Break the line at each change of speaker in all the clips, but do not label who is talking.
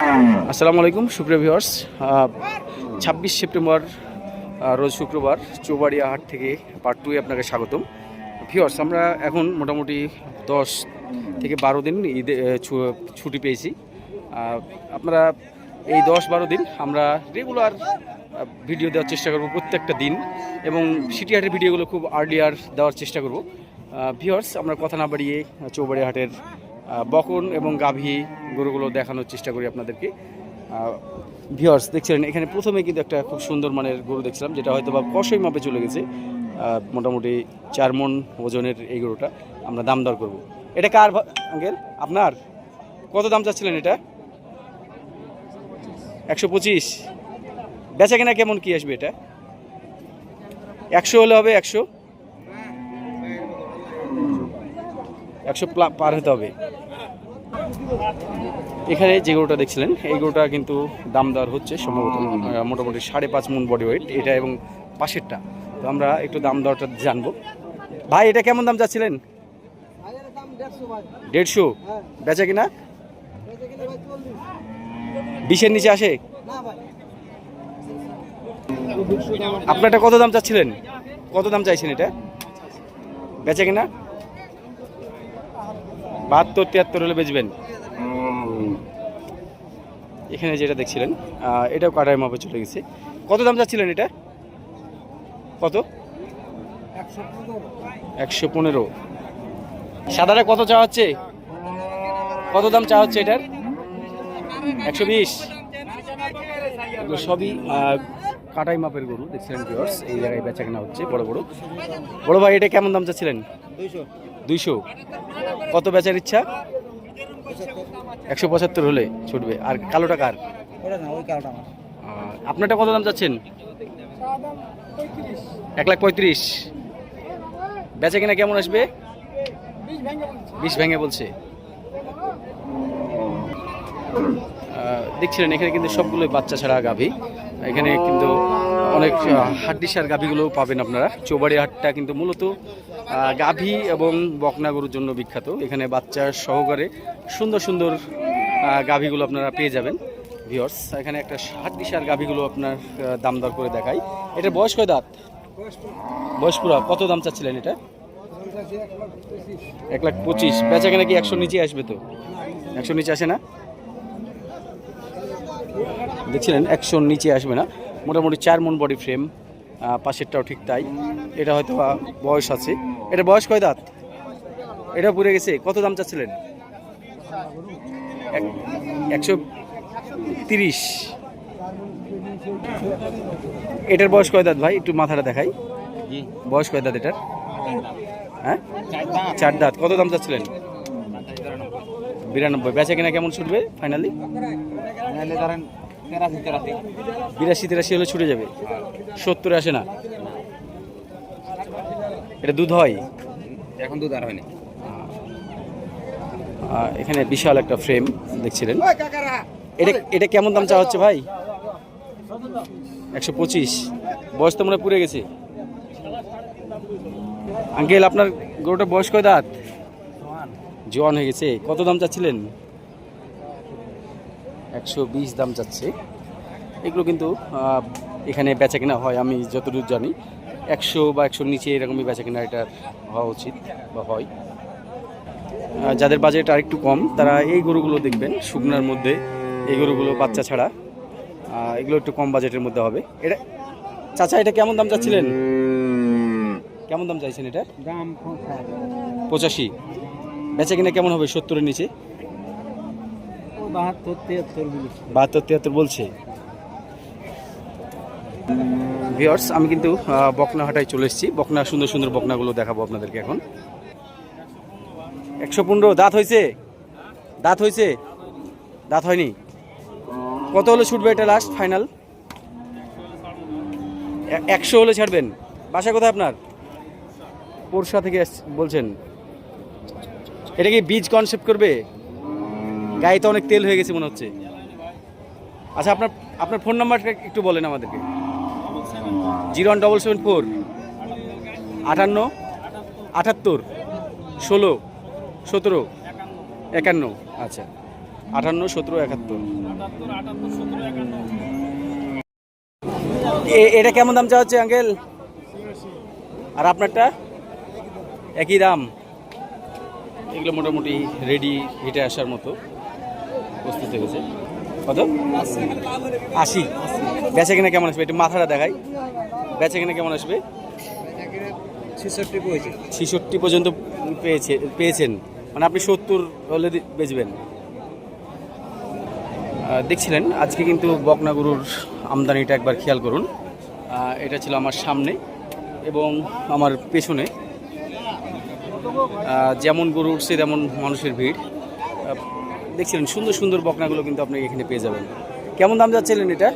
আসসালামু আলাইকুম, সুপ্রিয় ভিউয়ার্স। ছাব্বিশ সেপ্টেম্বর রোজ শুক্রবার চৌবাড়িয়া হাট থেকে পার্ট টুয়ে আপনাকে স্বাগতম। ভিউয়ার্স, আমরা এখন মোটামুটি দশ থেকে বারো দিন ঈদে ছুটি পেয়েছি। আপনারা এই দশ বারো দিন আমরা রেগুলার ভিডিও দেওয়ার চেষ্টা করব প্রত্যেকটা দিন এবং সিটি হাটের ভিডিওগুলো খুব আর্লিয়ার দেওয়ার চেষ্টা করব। ভিউয়ার্স, আমরা কথা না বাড়িয়ে চৌবাড়িয়া হাটের বকন এবং গাভী গরুগুলো দেখানোর চেষ্টা করি আপনাদেরকে। ভিওর্স দেখছিলেন, এখানে প্রথমে কিন্তু একটা খুব সুন্দর মানের গরু দেখছিলাম, যেটা হয়তো বা কষই মাপে চলে গেছে। মোটামুটি চার মন ওজনের এই গরুটা, আমরা দাম দর করব। এটা কার আঙ্কেল? আপনার? কত দাম চাচ্ছিলেন এটা? একশো পঁচিশ। বেচা কেনা কেমন কি আসবে এটা? একশো হলে হবে একশো? একশো পার হতে হবে। এখানে যে গরুটা দেখছিলেন এই গরুটা কিন্তু দাম দর হচ্ছে সম্ভবত মোটামুটি সাড়ে পাঁচ মন বডি ওয়েট এটা এবং পাশেরটা। তো আমরা একটু দাম দরটা জানব। ভাই এটা কেমন দাম চাচ্ছিলেন? দেড়শো। বেচা কিনা? বিশের নিচে আসে? আপনারটা কত দাম চাচ্ছিলেন? কত দাম চাইছেন এটা? বেচা কিনা? বাহাত্তর তিয়াত্তর হলে বেচবেন। এখানে যেটা দেখছিলেন এটাও কাটার মাপে চলে গেছে। কত দাম যাচ্ছিলেন এটা? কত? একশো পনেরো। সাদাটা কত চাওয়া হচ্ছে? কত দাম চাওয়া হচ্ছে এটার? একশো বিশ। সবই কাটাই মাপের গরু দেখছিলেন এই জায়গায় বেচা কেনা হচ্ছে বড় বড় বড় ভাই এটা কেমন দাম চাচ্ছিলেন? দুইশো। কত বেচার ইচ্ছা? একশো পঁচাত্তর হলে ছুটবে। আর কালো টাকার আপনারটা কত দাম চাচ্ছেন? এক লাখ পঁয়ত্রিশ। বেচা কিনা কেমন আসবে? বিশ ভেঙে বলছে। দেখছিলেন, এখানে কিন্তু সবগুলো বাচ্চা ছাড়া গাভী। এখানে কিন্তু অনেক হাড্ডিসার গাভীগুলোও পাবেন আপনারা। চৌবাড়ি হাটটা কিন্তু মূলত গাভী এবং বকনা গরুর জন্য বিখ্যাত। এখানে বাচ্চা সহকারে সুন্দর সুন্দর গাভীগুলো আপনারা পেয়ে যাবেন ভিওর্স এখানে একটা হাড্ডিসার গাভীগুলো আপনার দাম দর করে দেখাই। এটা বয়স কয় দাঁত? বয়স পুরা, কত দাম চাচ্ছিলেন এটা? এক লাখ পঁচিশ। বেচা কেনা কি একশো নিচে আসবে তো? একশো নিচে আসে না? দেখছিলেন একশোর নিচে আসবে না। মোটামুটি চার মন বডি ফ্রেম পাশেরটাও ঠিক তাই। এটা হয়তো বয়স আছে। এটা বয়স কয় দাঁত? এটা পুড়ে গেছে। কত দাম চাচ্ছিলেন? একশো তিরিশ। এটার বয়স কয় দাঁত ভাই? একটু মাথাটা দেখাই। বয়স কয় দাঁত এটার? হ্যাঁ? চার দাঁত। কত দাম চাচ্ছিলেন? বিরানব্বই। বেচা কিনা কেমন ছুটবে ফাইনালি বিরাশি তিরাশি হলে ছুটে যাবে। সত্তরে আসে না। এটা দুধ হয়?
এখন দুধ আর হয়নি।
এখানে বিশাল একটা ফ্রেম দেখছিলেন। এটা এটা কেমন দাম চাওয়া হচ্ছে ভাই? একশো পঁচিশ। বয়স তো মনে পুড়ে গেছে। আঙ্কেল আপনার গরুটা বয়স কয় দাঁত? জোয়ান হয়ে গেছে। কত দাম চাচ্ছিলেন? একশো বিশ দাম যাচ্ছে। এগুলো কিন্তু এখানে বেচা কেনা হয় আমি যতদূর জানি। একশো বা একশোর নিচে এরকমই বেচা কেনা এটার হওয়া উচিত বা হয়। যাদের বাজেট আর একটু কম তারা এই গরুগুলো দেখবেন শুকনার মধ্যে। এই গরুগুলো বাচ্চা ছাড়া। এগুলো একটু কম বাজেটের মধ্যে হবে। এটা চাচা এটা কেমন দাম চাচ্ছিলেন? কেমন দাম চাইছেন এটা?
দাম
পঁচাশি। বেচা কিনা কেমন হবে সত্তরের নিচে?
বাহাত্তর, তিয়াত্তর বলেছি।
ভিওর্স আমি কিন্তু বকনাহাটায় চলে এসেছি। বকনা, সুন্দর সুন্দর বকনাগুলো দেখাবো আপনাদেরকে এখন। একশো পনেরো, দাঁত হয়েছে? দাঁত হয়েছে? দাঁত হয়নি? কত হলে ছুটবে এটা লাস্ট ফাইনাল একশো হলে ছাড়বেন। বাসা কোথায় আপনার? পোরশা থেকে বলছেন। এটা কি বীজ কনসেপ্ট করবে? গায়ে তো অনেক তেল হয়ে গেছে মনে হচ্ছে। আচ্ছা আপনার আপনার ফোন নাম্বারটা একটু বলেন আমাদেরকে। Zero one double seven four, আটান্ন, আটাত্তর, ষোলো, সতেরো, একান্ন। আচ্ছা আটান্ন, সতেরো, একাত্তর। এটা কেমন দাম চা হচ্ছে, আঙ্কেল? আর আপনারটা? একই দাম। এগুলো মোটামুটি রেডি হেঁটে আসার মতো। প্রস্তুত হয়ে গেছে। কত? আশি। বেচা কিনা কেমন আসবে? একটু মাথাটা দেখাই। বেচা কিনা কেমন আসবে?
ছেষট্টি
পর্যন্ত পেয়েছে, পেয়েছেন। মানে আপনি সত্তর হলে বেচবেন। দেখছিলেন, আজকে কিন্তু বকনা গরুর আমদানিটা একবার খেয়াল করুন। এটা ছিল আমার সামনে এবং আমার পেছনে। যেমন গরু উঠছে, তেমন মানুষের ভিড়। দেখছিলেন, সুন্দর সুন্দর বকনাগুলো কিন্তু আপনি এখানে পেয়ে যাবেন। কেমন দাম যাচ্ছিলেন এটা?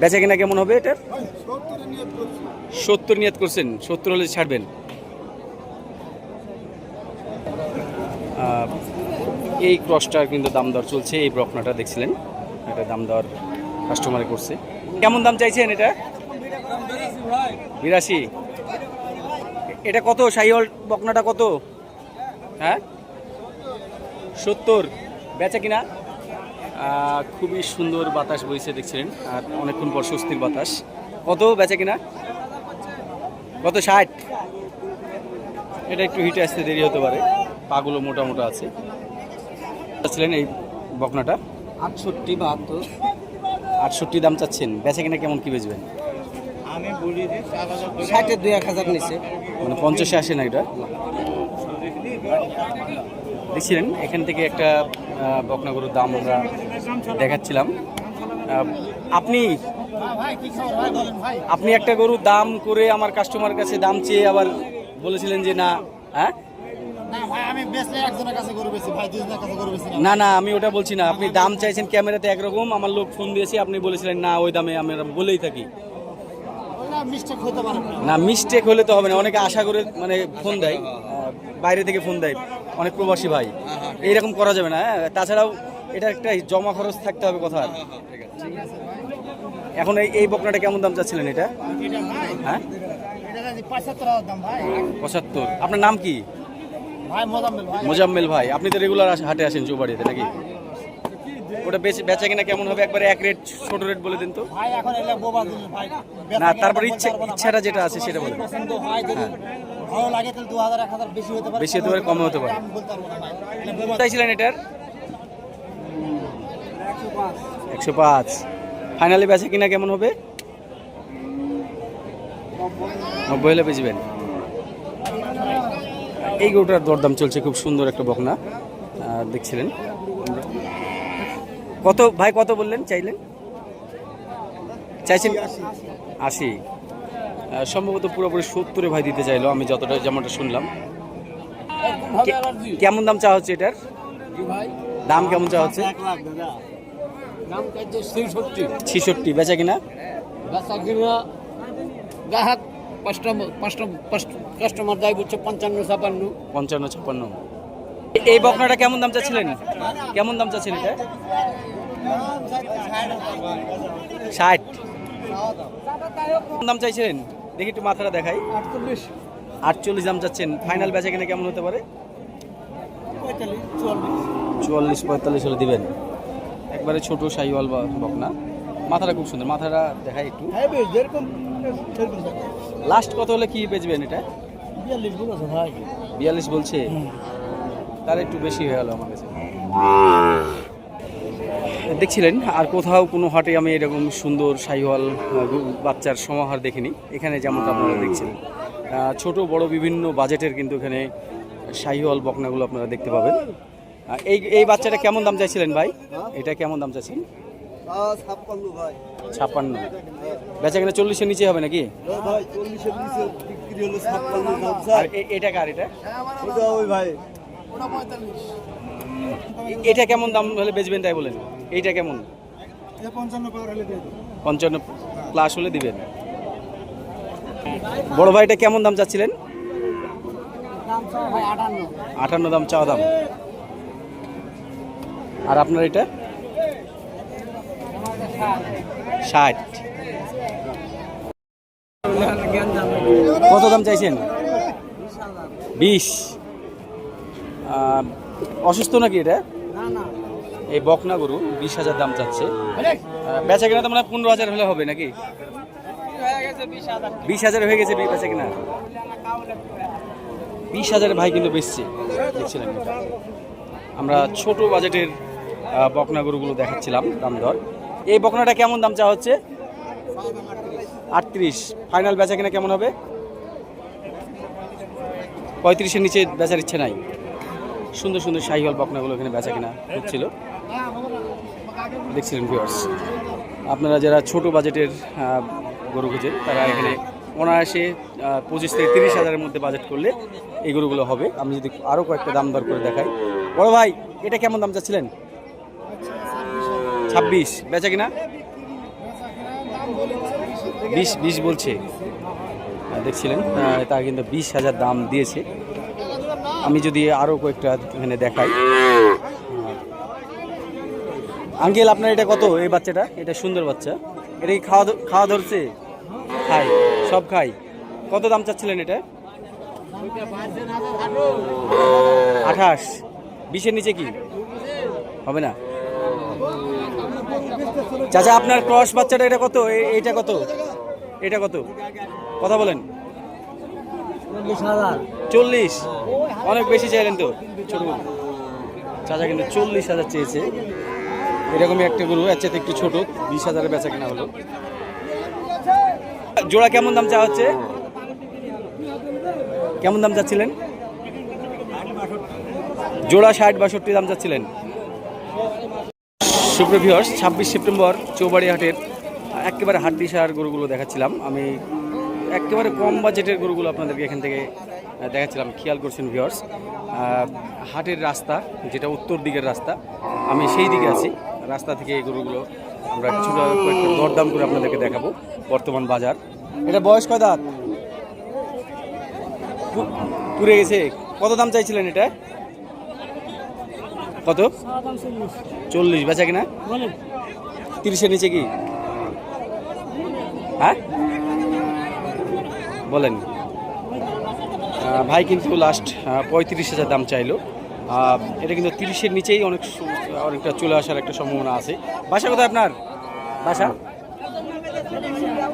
বেচা কিনা কেমন হবে এটার? সত্তর নিয়ত করছেন, সত্তর হলে ছাড়বেন। এই ক্রসটার কিন্তু দাম দর চলছে, এই বকনাটা দেখছিলেন, এটা দাম দর কাস্টমারে করছে। কেমন দাম চাইছেন এটা? বিরাশি। এটা কত? সাইহল বকনাটা কত? হ্যাঁ? সত্তর। বেচা কিনা? খুবই সুন্দর বাতাস বইছে দেখছিলেন আর অনেকক্ষণ পর স্বস্তির বাতাস। কত বেচা কিনা? কত ষাট? এটা একটু হিটে আসতে দেরি হতে পারে। পাগুলো মোটা মোটা আছে। চাচ্ছিলেন এই বকনাটা?
আটষট্টি বাহাত্তর।
আটষট্টি দাম চাচ্ছেন। বেচা কিনা কেমন কি বেচবেন?
আমি বলি ষাটের দুই এক হাজার নিচে
মানে পঞ্চাশে আসে না এটা? দেখছিলেন এখান থেকে একটা আহ, বকনা গরুর দাম আমরা দেখাচ্ছিলাম। আপনি আপনি একটা গরুর দাম করে আমার কাস্টমার কাছে দাম চেয়ে আবার বলেছিলেন যে না হ্যাঁ?
না আমি গরু গরু না
আমি ওটা বলছি না। আপনি দাম চাইছেন ক্যামেরাতে একরকম আমার লোক ফোন দিয়েছে আপনি বলেছিলেন না ওই দামে আমরা বলেই থাকি। না মিস্টেক হলে তো হবে না অনেকে আশা করে মানে ফোন দেয় বাইরে থেকে ফোন দেয়। অনেক প্রবাসী ভাই। এইরকম করা যাবে না হ্যাঁ? তাছাড়াও এটা একটা জমা খরচ থাকতে হবে কথা এখন এই এই বকনাটা কেমন দাম চাচ্ছিলেন এটা? হ্যাঁ?
পঁচাত্তর।
আপনার নাম কি?
ভাই মোজাম্মেল ভাই।
মোজাম্মেল ভাই। আপনি তো রেগুলার হাটে আসেন চৌবাড়িতে নাকি? ওটা বেচে বেচা কিনা কেমন হবে? একবারে এক রেট ছোট রেট বলে দিন তো। না তারপর ইচ্ছা ইচ্ছাটা যেটা আছে সেটা বলেন
পছন্দ যদি ভালো লাগে তাহলে দু হাজার এক হাজার বেশি হতে পারে।
বেশি হতে পারে, হতে
বোবা
চাইছিলেন এটার? একশো পাঁচ। ফাইনালি বেচা কিনা কেমন হবে? নব্বই হলে বেচবেন। এই গরুটার দরদাম চলছে খুব সুন্দর একটা বকনা। দেখছিলেন। কত ভাই কত বললেন চাইলেন? চাইছেন? আশি। সম্ভবত পুরোপুরি সত্তরে ভাই দিতে চাইলো আমি যতটা যেমনটা শুনলাম। কেমন দাম চা হচ্ছে এটার? দাম কেমন চা হচ্ছে?
ছেষট্টি
বেচা কিনা?
বেচা কিনা গ্রাহক কাস্টমার দায় বলছে পঞ্চান্ন ছাপান্ন।
পঞ্চান্ন ছাপ্পান্ন এ- এই বকনাটা কেমন দাম চাচ্ছিলেন? কেমন দাম চাচ্ছেন এটা? ষাট। দাম চাইছিলেন? দেখি একটু মাথাটা দেখাই।
আটচল্লিশ।
আটচল্লিশ দাম চাচ্ছেন। ফাইনাল বেচা কিনা কেমন হতে পারে?
চুয়াল্লিশ
পঁয়তাল্লিশ হলে দিবেন। একবারে ছোট শাহিওয়াল বা বকনা। মাথাটা খুব সুন্দর। মাথাটা দেখাই একটু।
হ্যাঁ
লাস্ট কত হলে কি বেচবেন এটা?
বিয়াল্লিশ বলছে
তার একটু বেশি হয়ে গেলো আমার কাছে। দেখছিলেন আর কোথাও কোনো হাটে আমি এরকম সুন্দর গরু- বাচ্চার সমাহার দেখিনি। এখানে যেমন আপনারা দেখছিলেন ছোট বড় বিভিন্ন বাজেটের কিন্তু এখানে শাহিওয়াল বকনাগুলো আপনারা দেখতে পাবেন। এই এই বাচ্চাটা কেমন দাম চাইছিলেন ভাই? এটা কেমন দাম চাইছেন?
ছাপ্পান্ন।
বেচা কিনা চল্লিশের নিচে হবে নাকি? আর এটা কার এটা?
ভাই।
এটা কেমন দাম হলে বেচবেন তাই বলেন? এইটা কেমন?
পঞ্চান্ন
প্লাস হলে দিবেন। বড় ভাইটা কেমন দাম চাচ্ছিলেন?
আটান্ন।
দাম চাওয়া দাম। আর আপনার এটা? ষাট। কত দাম চাইছেন? বিশ। অসুস্থ নাকি এটা? এই বকনা গরু বিশ হাজার দাম চাচ্ছে। বেচা কিনা তো মানে পনেরো হাজার হলে হবে নাকি?
বিশ হাজার
হয়ে গেছে বেচা কিনা। বিশ হাজার ভাই কিন্তু বেচছে। দেখছিলেন এটা। আমরা ছোট বাজেটের বকনা গরুগুলো দেখাচ্ছিলাম দাম দর। এই বকনাটা কেমন দাম চা হচ্ছে? আটত্রিশ। ফাইনাল বেচা কিনা কেমন হবে? পঁয়ত্রিশের নিচে বেচার ইচ্ছে নাই। সুন্দর সুন্দর শাহিওয়াল বকনাগুলো এখানে বেচা কিনা হচ্ছিল। দেখছিলেন ভিউয়ার্স আপনারা যারা ছোট বাজেটের গরু খুঁজেন তারা এখানে অনায়াসে পঁচিশ থেকে তিরিশ হাজারের মধ্যে বাজেট করলে এই গরুগুলো হবে। আমি যদি আরও কয়েকটা দাম দর করে দেখাই। বড় ভাই এটা কেমন দাম চাচ্ছিলেন? ছাব্বিশ। বেচা কিনা? বিশ বিশ বলছে। দেখছিলেন আহ, তা কিন্তু বিশ হাজার দাম দিয়েছে। আমি যদি আরও কয়েকটা এখানে দেখাই। আঙ্কেল, আপনার এটা কত, এই বাচ্চাটা? এটা সুন্দর বাচ্চা। এটা কি খাওয়া খাওয়া ধরছে? খাই সব খাই কত দাম চাচ্ছিলেন এটা? আঠাশ। বিশের নিচে কি? হবে না। চাচা, আপনার ক্রস বাচ্চাটা এটা কত? এটা কত? এটা কত? কথা বলেন। চল্লিশ? অনেক বেশি চাইলেন তো? ছোট গরু। চাচা কিন্তু চল্লিশ হাজার চেয়েছে। এরকমই একটা গরু এর চাইতে একটু ছোট বিশ হাজারের বেচা কেনা হলো। জোড়া কেমন দাম চা হচ্ছে? কেমন দাম চাচ্ছিলেন? জোড়া ষাট বাষট্টি দাম চাচ্ছিলেন। সুপ্রভিয়র্স ছাব্বিশ সেপ্টেম্বর চৌবাড়ি হাটের একেবারে দিশার গরুগুলো দেখাচ্ছিলাম। আমি একেবারে কম বাজেটের গরুগুলো আপনাদেরকে এখান থেকে দেখাচ্ছিলাম খেয়াল করছেন ভিওর্স হাটের রাস্তা, যেটা উত্তর দিকের রাস্তা, আমি সেই দিকে আছি। রাস্তা থেকে এই গরুগুলো আমরা কিছুটা দরদাম করে আপনাদেরকে দেখাবো, বর্তমান বাজার। এটা বয়স কয় দাঁত? পুড়ে গেছে। কত দাম চাইছিলেন এটা? কত? চল্লিশ। বেচা কিনা? তিরিশের নিচে কি? হ্যাঁ? বলেন। ভাই কিন্তু লাস্ট পঁয়ত্রিশ হাজার দাম চাইলো। এটা কিন্তু তিরিশের নিচেই অনেক অনেকটা চলে আসার একটা সম্ভাবনা আছে। বাসা কোথায় আপনার? বাসা?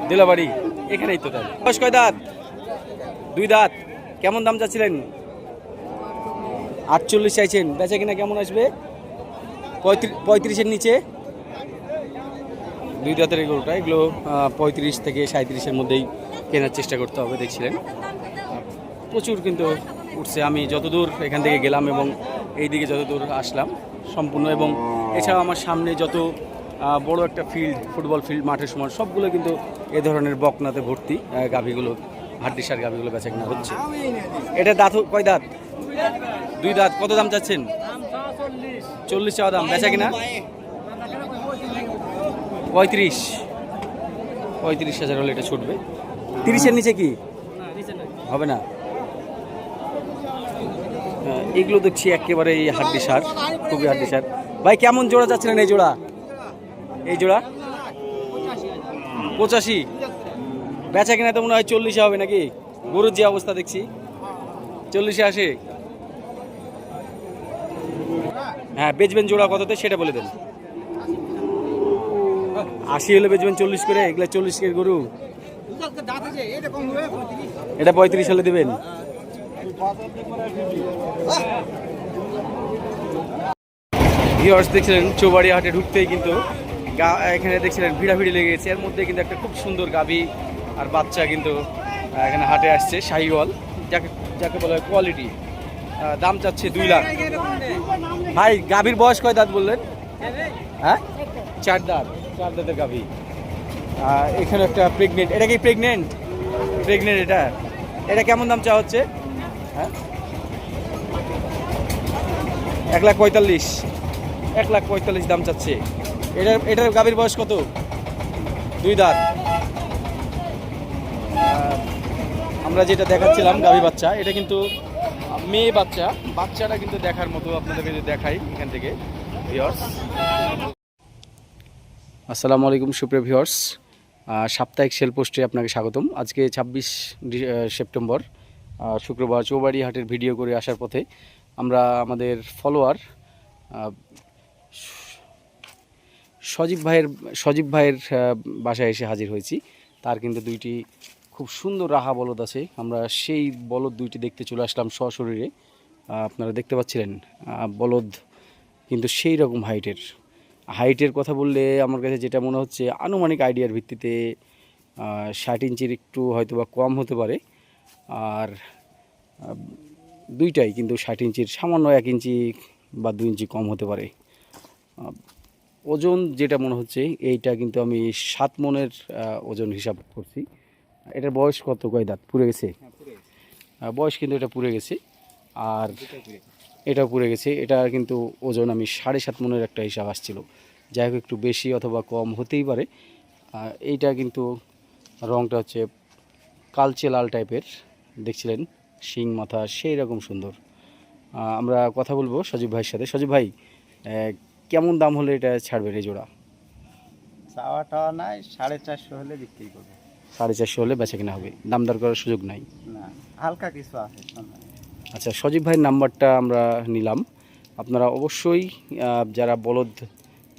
দিলাবাড়ি। এখানেই তো তাই বয়স কয় দাঁত? দুই দাঁত। কেমন দাম চাচ্ছিলেন? আটচল্লিশ চাইছেন। বেচা কিনা কেমন আসবে? পঁয়ত্রিশ পঁয়ত্রিশের নিচে? দুই দাঁতের এই গরুটা। এগুলো পঁয়ত্রিশ থেকে সাঁত্রিশের মধ্যেই কেনার চেষ্টা করতে হবে, দেখছিলেন। প্রচুর কিন্তু উঠছে। আমি যতদূর এখান থেকে গেলাম এবং এই দিকে যতদূর আসলাম সম্পূর্ণ এবং এছাড়াও আমার সামনে যত বড় একটা ফিল্ড ফুটবল ফিল্ড মাঠের সমান সবগুলো কিন্তু এ ধরনের বকনাতে ভর্তি গাভীগুলো হাড্ডিসার গাভীগুলো বেচা কেনা হচ্ছে। এটা দাঁত কয় দাঁত? দুই দাঁত। কত দাম চাচ্ছেন? চল্লিশ চাওয়া দাম। বেচা কিনা? পঁয়ত্রিশ। পঁয়ত্রিশ হাজার হলে এটা ছুটবে। তিরিশের নিচে কি? হবে না। এগুলো দেখছি একেবারে এই হাড্ডি সার খুবই হাড্ডি সার। ভাই কেমন জোড়া যাচ্ছিলেন এই জোড়া? এই জোড়া? পঁচাশি। বেচা কিনা তো মনে হয় চল্লিশে হবে নাকি? গরুর যে অবস্থা দেখছি। চল্লিশে আসে হ্যাঁ বেচবেন জোড়া কততে সেটা বলে দেন। আশি হলে বেচবেন চল্লিশ করে এগুলো চল্লিশ কের গরু। এটা পঁয়ত্রিশ হলে দেবেন। দেখছিলেন চৌবাড়ি হাটে ঢুকতেই কিন্তু গা- এখানে দেখছিলেন ভিড়াভিড়ি লেগে গেছে। এর মধ্যে কিন্তু একটা খুব সুন্দর গাভী আর বাচ্চা কিন্তু এখানে হাটে আসছে, শাহিওয়াল। যাকে যাকে বলা হয় কোয়ালিটি দাম চাচ্ছে দুই লাখ। ভাই, গাভীর বয়স কয় দাঁত বললেন? হ্যাঁ? চার দাঁত, চার দাঁতের গাভী। এখানে একটা প্রেগনেন্ট এটা কি প্রেগনেন্ট প্রেগনেন্ট এটা। এটা কেমন দাম চা হচ্ছে? হ্যাঁ এক লাখ পঁয়তাল্লিশ। এক লাখ পঁয়তাল্লিশ দাম চাচ্ছে। এটার এটার গাভীর বয়স কত? দুই দাঁত। আমরা যেটা দেখাচ্ছিলাম গাভী বাচ্চা, এটা কিন্তু মেয়ে বাচ্চা। বাচ্চাটা কিন্তু দেখার মতো আপনাদেরকে যদি দেখাই এখান থেকে ভিওর্স আসসালামু আলাইকুম, সুপ্রিয় ভিওর্স সাপ্তাহিক সেল পোস্টে আপনাকে স্বাগতম। আজকে ছাব্বিশ সেপ্টেম্বর। শুক্রবার চৌবাড়ি হাটের ভিডিও করে আসার পথে আমরা আমাদের ফলোয়ার সজীব ভাইয়ের সজীব ভাইয়ের বাসায় এসে হাজির হয়েছি। তার কিন্তু দুইটি খুব সুন্দর রাহা বলদ আছে। আমরা সেই বলদ দুইটি দেখতে চলে আসলাম সশরীরে। আপনারা দেখতে পাচ্ছিলেন বলদ কিন্তু সেই রকম হাইটের। হাইটের কথা বললে আমার কাছে যেটা মনে হচ্ছে, আনুমানিক আইডিয়ার ভিত্তিতে ষাট ইঞ্চির একটু হয়তো বা কম হতে পারে। আর দুইটাই কিন্তু ষাট ইঞ্চির সামান্য এক ইঞ্চি বা দুই ইঞ্চি কম হতে পারে। ওজন যেটা মনে হচ্ছে এইটা কিন্তু আমি সাত মনের ওজন হিসাব করছি। এটার বয়স কত কয় দাঁত? পুড়ে গেছে? বয়স কিন্তু এটা পুড়ে গেছে। আর এটা পুড়ে গেছে। এটা কিন্তু ওজন আমি সাড়ে সাত মনের একটা হিসাব আসছিল। যাই হোক একটু বেশি অথবা কম হতেই পারে। এইটা কিন্তু রংটা হচ্ছে কালচে লাল টাইপের দেখছিলেন শিং মাথা সেই রকম সুন্দর। আমরা কথা বলব সজীব ভাইয়ের সাথে। সজীব ভাই কেমন দাম হলে এটা ছাড়বেন এই জোড়া?
চাওয়া টাওয়া নাই সাড়ে চারশো হলে বিক্রি করব।
সাড়ে চারশো হলে বেচা কেনা হবে। দাম দর করার সুযোগ নাই।
না হালকা কিছু আছে
আচ্ছা সজীব ভাইয়ের নাম্বারটা আমরা নিলাম। আপনারা অবশ্যই যারা বলদ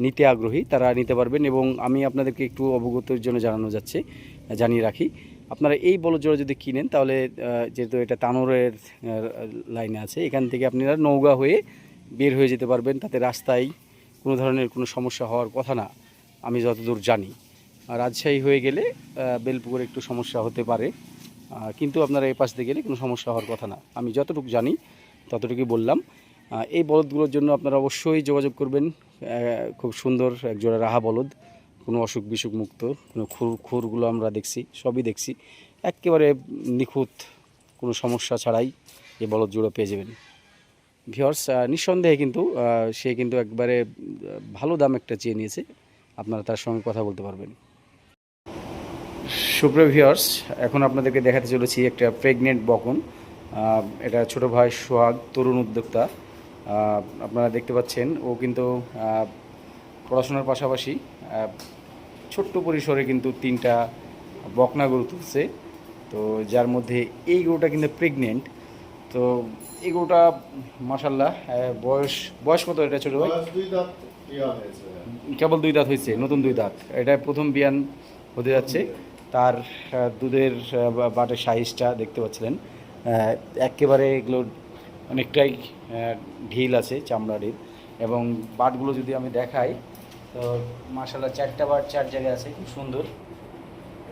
নিতে আগ্রহী তারা নিতে পারবেন এবং আমি আপনাদেরকে একটু অবগতের জন্য জানানো যাচ্ছে জানিয়ে রাখি। আপনারা এই বলদ জোড়া যদি কিনেন, তাহলে যেহেতু এটা তানোরের লাইনে আছে, এখান থেকে আপনারা নৌকা হয়ে বের হয়ে যেতে পারবেন। তাতে রাস্তায় কোনো ধরনের কোনো সমস্যা হওয়ার কথা না। আমি যতদূর জানি। রাজশাহী হয়ে গেলে বেলপুকুরে একটু সমস্যা হতে পারে। কিন্তু আপনারা এই পাশ দিয়ে গেলে কোনো সমস্যা হওয়ার কথা না। আমি যতটুকু জানি, ততটুকুই বললাম। এই বলদগুলোর জন্য আপনারা অবশ্যই যোগাযোগ করবেন। খুব সুন্দর একজোড়া রাহা বলদ। কোনো অসুখ বিসুখ মুক্ত, কোনো খুর, খুরগুলো আমরা দেখছি, সবই দেখছি। একেবারে নিখুঁত, কোনো সমস্যা ছাড়াই এই বলদ জোড়া পেয়ে যাবেন। ভিওর্স নিঃসন্দেহে কিন্তু সে কিন্তু একবারে ভালো দাম একটা চেয়ে নিয়েছে। আপনারা তার সঙ্গে কথা বলতে পারবেন। সুপ্রিয় ভিউয়ার্স, এখন আপনাদেরকে দেখাতে চলেছি একটা প্রেগনেন্ট বকন। এটা ছোট ভাই সোহাগ, তরুণ উদ্যোক্তা। আপনারা দেখতে পাচ্ছেন, ও কিন্তু পড়াশোনার পাশাপাশি ছোট্ট পরিসরে কিন্তু তিনটা বকনা গরু তুলছে। তো যার মধ্যে এই গরুটা কিন্তু প্রেগনেন্ট তো এই গরুটা মাসাল্লাহ বয়স বয়স কত এটা ছোট ভাই?
দাঁত
কেবল দুই দাঁত হয়েছে নতুন দুই দাঁত। এটা প্রথম বিয়ান হতে যাচ্ছে। তার দুধের বাটের সাইজটা দেখতে পাচ্ছিলেন। একেবারে এগুলো অনেকটাই ঢিল আছে চামড়া ঢিল। এবং বাটগুলো যদি আমি দেখাই তো মাসাল্লাহ চারটা বাট চার জায়গায় আছে খুব সুন্দর।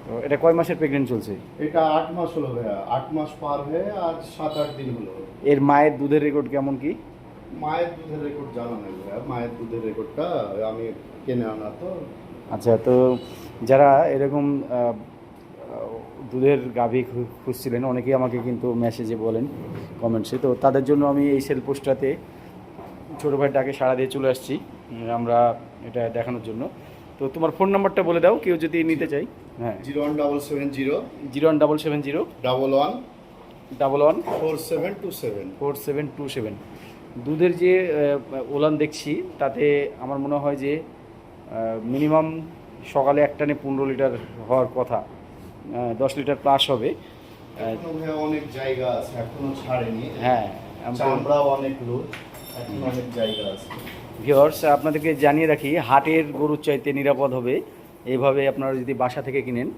তো এটা কয় মাসের প্রেগনেন্ট চলছে?
এটা আট মাস হলো ভাইয়া আট মাস পার হয়ে আজ সাত আট দিন হলো।
এর মায়ের দুধের রেকর্ড কেমন কি?
মায়ের দুধের রেকর্ড জানা নেই ভাইয়া মায়ের দুধের রেকর্ডটা আমি কিনে আনা তো।
আচ্ছা তো যারা এরকম দুধের গাভী খুঁজছিলেন অনেকেই আমাকে কিন্তু মেসেজে বলেন কমেন্টসে তো তাদের জন্য আমি এই সেল পোস্টটাতে ছোটো ভাই ডাকে সাড়া দিয়ে চলে আসছি। আমরা এটা দেখানোর জন্য। তো তোমার ফোন নাম্বারটা বলে দাও কেউ যদি নিতে চাই। হ্যাঁ।
Zero one double seven zero.
Zero one double seven zero.
Double one.
Double one
four seven two seven.
Four seven two seven. দুধের যে ওলান দেখছি তাতে আমার মনে হয় যে মিনিমাম সকালে এক টানে পনেরো লিটার হওয়ার কথা। দশ লিটার প্লাস হবে।
অনেক জায়গা আছে এখনও ছাড়েনি।
হ্যাঁ
অনেক এখন অনেক জায়গা আছে।
ভিওর্স আপনাদেরকে জানিয়ে রাখি হাটের গরুর চাইতে নিরাপদ হবে। এইভাবে আপনারা যদি বাসা থেকে কিনেন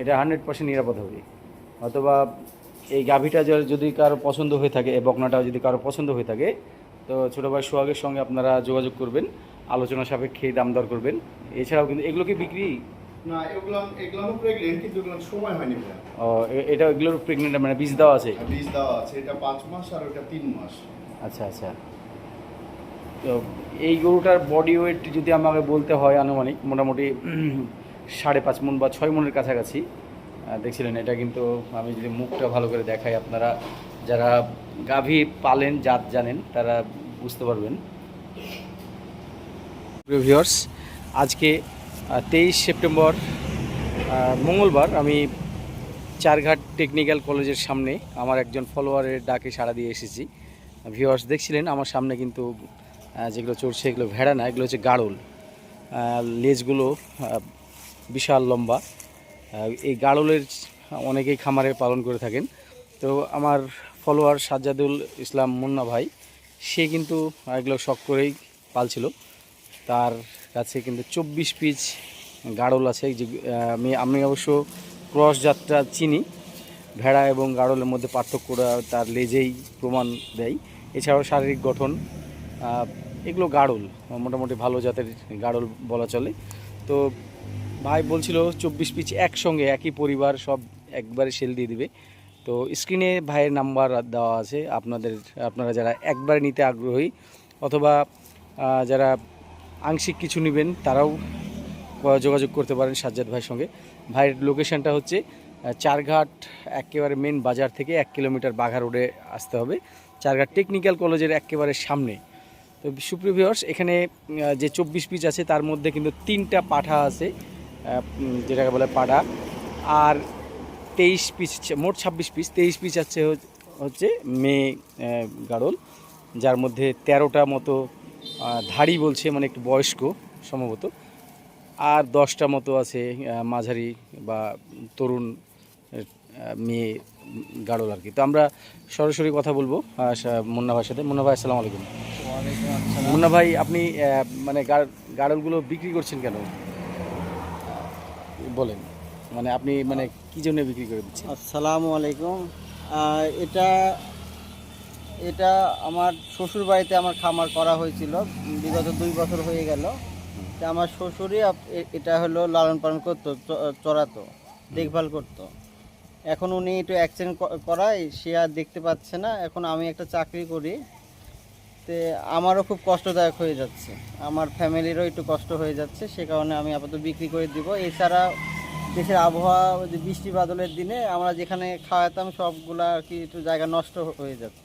এটা হান্ড্রেড পার্সেন্ট নিরাপদ হবে। অথবা এই গাভীটা যদি কারও পছন্দ হয়ে থাকে এই বকনাটাও যদি কারও পছন্দ হয়ে থাকে তো ছোটো ভাই সোহাগের সঙ্গে আপনারা যোগাযোগ করবেন আলোচনা সাপেক্ষে দাম দর করবেন। এছাড়াও কিন্তু এগুলো কি বিক্রি?
না এগুলো এগুলো প্রেগনেন্ট কিন্তু এগুলো সময় হয়নি
ও, এটা এগুলোর প্রেগনেন্ট মানে বীজ দেওয়া আছে?
বীজ দেওয়া আছে এটা পাঁচ মাস আর ওটা তিন মাস।
আচ্ছা আচ্ছা। তো এই গরুটার বডি ওয়েট যদি আমাকে বলতে হয় আনুমানিক, মোটামুটি সাড়ে পাঁচ মন বা ছয় মনের কাছাকাছি দেখছিলেন, এটা কিন্তু আমি যদি মুখটা ভালো করে দেখাই আপনারা, যারা গাভী পালেন, জাত জানেন, তারা বুঝতে পারবেন। ভিউয়ার্স আজকে তেইশ সেপ্টেম্বর মঙ্গলবার আমি চারঘাট টেকনিক্যাল কলেজের সামনে আমার একজন ফলোয়ারের ডাকে সাড়া দিয়ে এসেছি। ভিউয়ার্স দেখছিলেন, আমার সামনে কিন্তু যেগুলো চড়ছে এগুলো ভেড়া না, এগুলো হচ্ছে গাড়ল। লেজগুলো বিশাল লম্বা। এই গাড়লের অনেকেই খামারে পালন করে থাকেন। তো আমার ফলোয়ার সাজ্জাদুল ইসলাম মুন্না ভাই, সে কিন্তু এগুলো শখ করেই পালছিল। তার কাছে কিন্তু চব্বিশ পিচ গাড়ল আছে। যে আমি আমি অবশ্য ক্রস যাত্রা চিনি। ভেড়া এবং গাড়লের মধ্যে পার্থক্যটা তার লেজেই প্রমাণ দেয়। এছাড়াও শারীরিক গঠন এগুলো গাড়ল, মোটামুটি ভালো জাতের গাড়ল বলা চলে। তো ভাই বলছিল চব্বিশ পিচ একসঙ্গে, একই পরিবার, সব একবারে সেল দিয়ে দিবে। তো স্ক্রিনে ভাইয়ের নাম্বার দেওয়া আছে, আপনাদের, আপনারা যারা একবারে নিতে আগ্রহী অথবা যারা আংশিক কিছু নেবেন, তারাও যোগাযোগ করতে পারেন সাজ্জাদ ভাইয়ের সঙ্গে। ভাইয়ের লোকেশনটা হচ্ছে চারঘাট, একেবারে মেন বাজার থেকে এক কিলোমিটার বাঘা রোডে আসতে হবে। চারঘাট টেকনিক্যাল কলেজের একেবারে সামনে। তো সুপ্রিয় ভিউয়ার্স এখানে যে চব্বিশ পিস আছে, তার মধ্যে কিন্তু তিনটা পাঠা আছে যেটাকে বলে পাঠা আর তেইশ পিস মোট ছাব্বিশ পিস তেইশ পিস আছে হচ্ছে মেয়ে গাড়ল যার মধ্যে তেরোটা মতো ধাড়ি বলছে মানে একটু বয়স্ক সম্ভবত। আর দশটা মতো আছে মাঝারি বা তরুণ মেয়ে গাড়ল আর কি। তো আমরা সরাসরি কথা বলব মুন্না ভাইয়ের সাথে। মুন্না ভাই, আসসালামু আলাইকুম। মুন্না ভাই আপনি মানে গাড়- গাড়লগুলো বিক্রি করছেন কেন? বলেন। মানে আপনি মানে কি জন্য বিক্রি করে দিচ্ছেন?
আসসালামু আলাইকুম। এটা এটা আমার শ্বশুর বাড়িতে আমার খামার করা হয়েছিল বিগত দুই বছর হয়ে গেল। তা আমার শ্বশুরই এটা হলো লালন পালন করতো চড়াতো দেখভাল করতো। এখন উনি একটু অ্যাক্সিডেন্ট করায় সে আর দেখতে পাচ্ছে না। এখন আমি একটা চাকরি করি। তে আমারও খুব কষ্টদায়ক হয়ে যাচ্ছে। আমার ফ্যামিলিরও একটু কষ্ট হয়ে যাচ্ছে সে কারণে আমি আপাতত বিক্রি করে দিব। এছাড়া দেশের আবহাওয়া ওই যে বৃষ্টি বাদলের দিনে আমরা যেখানে খাওয়াতাম সবগুলা আর কি একটু জায়গা নষ্ট হয়ে যাচ্ছে।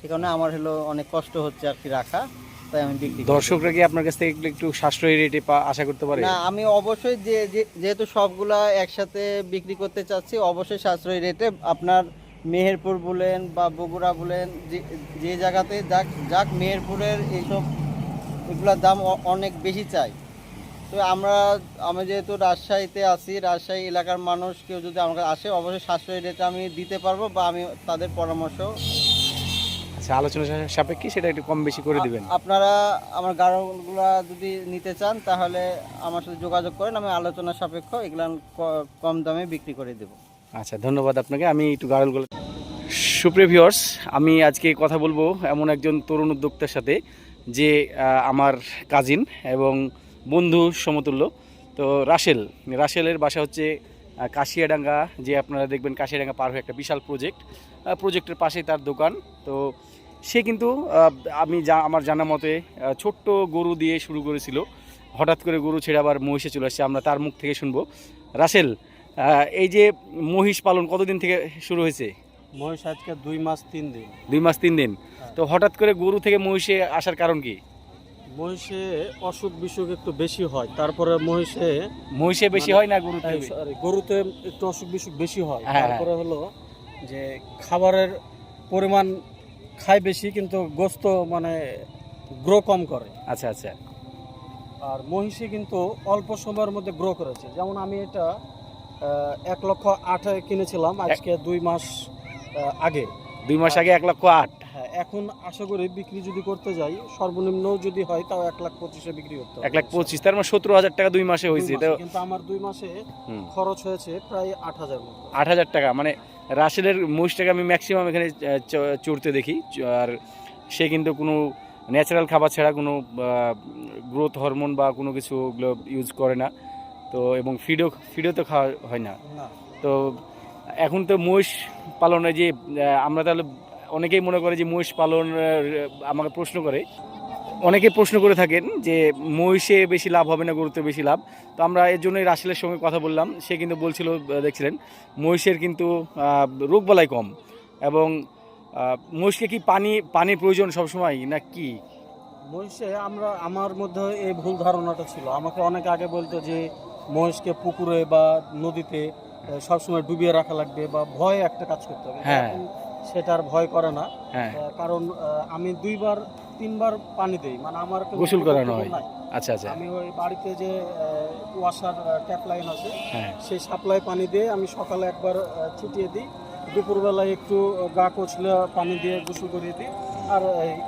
সে কারণে আমার হলো অনেক কষ্ট হচ্ছে আর কি রাখা তাই আমি বিক্রি
দর্শকরা কি আপনার কাছ থেকে একটু- সাশ্রয়ী রেটে আশা করতে পারে?
না আমি অবশ্যই যে যে- যেহেতু সবগুলা একসাথে বিক্রি করতে চাচ্ছি অবশ্যই সাশ্রয়ী রেটে আপনার মেহেরপুর বলেন বা বগুড়া বলেন যে যে জায়গাতে যাক যাক মেহেরপুরের এইসব এগুলোর দাম অনেক বেশি চাই। তো আমরা আমি যেহেতু রাজশাহীতে আছি রাজশাহী এলাকার মানুষ কেউ যদি আমার কাছে আসে অবশ্যই সাশ্রয়ী রেটে আমি দিতে পারব বা আমি তাদের পরামর্শ
আচ্ছা আলোচনা সাপেক্ষে সেটা একটু কম বেশি করে দিবেন।
আপনারা আমার গাড়লগুলা যদি নিতে চান তাহলে আমার সাথে যোগাযোগ করেন আমি আলোচনা সাপেক্ষ এগুলো ক- কম দামে বিক্রি করে দেবো।
আচ্ছা ধন্যবাদ আপনাকে। আমি একটু গাড়লগুলো সুপ্রিয় ভিউয়ার্স আমি আজকে কথা বলব এমন একজন তরুণ উদ্যোক্তার সাথে, যে আমার কাজিন এবং বন্ধু সমতুল্য। তো রাসেল, রাসেলের বাসা হচ্ছে কাশিয়াডাঙ্গা। যে আপনারা দেখবেন, কাশিয়াডাঙ্গা পার হয়ে একটা বিশাল প্রজেক্ট প্রজেক্টের পাশেই তার দোকান। তো সে কিন্তু আমি যা আমার জানা মতে ছোট্ট গরু দিয়ে শুরু করেছিল। হঠাৎ করে গরু ছেড়ে আবার মহিষে চলে আসছে, আমরা তার মুখ থেকে শুনব। রাসেল এই যে মহিষ পালন কতদিন থেকে শুরু হয়েছে?
মহিষ আজকে দুই মাস তিন দিন।
দুই মাস তিন দিন। তো হঠাৎ করে গরু থেকে মহিষে আসার কারণ কি?
মহিষে অসুখ বিসুখ একটু বেশি হয় তারপরে মহিষে
মহিষে বেশি
মানে-
হয় না গরু
এই, sorry, গরুতে একটু অসুখ বিসুখ বেশি হয়।
হ্যাঁ, হ্যাঁ।
তারপরে হলো যে খাবারের পরিমাণ খায় বেশি কিন্তু গোস্ত মানে গ্রো কম করে।
আচ্ছা আচ্ছা।
আর মহিষে কিন্তু অল্প সময়ের মধ্যে গ্রো করেছে। যেমন আমি এটা এক লক্ষ আট কিনেছিলাম আজকে দুই মাস আগে।
দুই মাস আগে এক লক্ষ আট।
হ্যাঁ এখন আশা করি বিক্রি যদি করতে যাই সর্বনিম্ন যদি হয় তাও এক লাখ পঁচিশে বিক্রি করতে
এক লাখ পঁচিশ তার মানে সতেরো হাজার টাকা দুই মাসে হয়েছে
কিন্তু আমার দুই মাসে খরচ হয়েছে প্রায় আট হাজার
আট হাজার টাকা মানে রাসেলের মহিষটাকে আমি ম্যাক্সিমাম এখানে চড়তে দেখি আর সে কিন্তু কোনো ন্যাচারাল খাবার ছাড়া কোনো গ্রোথ হরমোন বা কোনো কিছু ইউজ করে না। তো এবং ফিডও ফিডও তো খাওয়া হয় না। তো এখন তো মহিষ পালনে যে আমরা তাহলে অনেকেই মনে করে যে মহিষ পালন আমাকে প্রশ্ন করে। অনেকে প্রশ্ন করে থাকেন যে মহিষে বেশি লাভ হবে না গরুতে বেশি লাভ? তো আমরা এর জন্যই রাসেলের সঙ্গে কথা বললাম। সে কিন্তু বলছিল দেখছিলেন মহিষের কিন্তু রোগবালাই কম। এবং মহিষকে কি পানি পানির প্রয়োজন সবসময় না কি?
মহিষে আমরা আমার মধ্যে এই ভুল ধারণাটা ছিল। আমাকে অনেক আগে বলতো যে মহিষকে পুকুরে বা নদীতে সবসময় ডুবিয়ে রাখা লাগবে বা ভয় একটা কাজ করতে হবে।
হ্যাঁ।
এখন সেটা আর ভয় করে না।
হ্যাঁ।
কারণ আমি দুইবার তিনবার পানি দেই। মানে আমার
গোসল করানো হয়। আচ্ছা আচ্ছা।
আমি ওই বাড়িতে যে ওয়াশার ট্যাপ লাইন আছে
হ্যাঁ।
সেই সাপ্লাই পানি দিয়ে আমি সকালে একবার ছিটিয়ে দিই। দুপুরবেলায় একটু গা কচলে পানি দিয়ে গোসল করিয়ে দিই। আর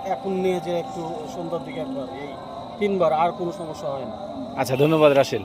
এখন নিয়ে যে একটু সন্ধ্যার দিকে একবার এই তিনবার আর কোনো সমস্যা হয় না।
আচ্ছা ধন্যবাদ রাসেল।